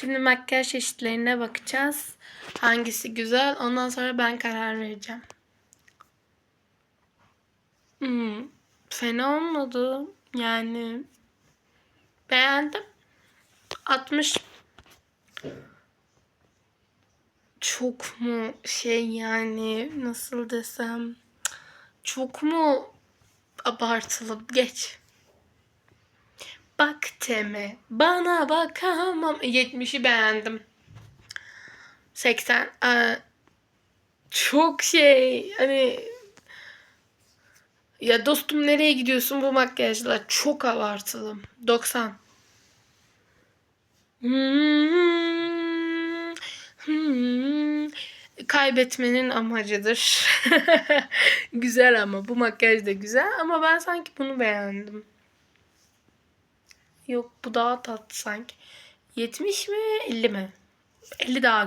Şimdi makyaj çeşitlerine bakacağız. Hangisi güzel? Ondan sonra ben karar vereceğim. Hmm, fena olmadı. Yani beğendim. 60 çok mu şey yani nasıl desem çok mu abartılı geç. Bak Teme bana bakamam 70'i beğendim. 80 aa, çok şey hani ya dostum nereye gidiyorsun bu makyajla çok abartılı. 90 Hmm, hmm. Kaybetmenin amacıdır. güzel ama bu makyaj da güzel ama ben sanki bunu beğendim. Yok bu daha tatlı sanki. 70 mi 50 mi? 50 daha güzel.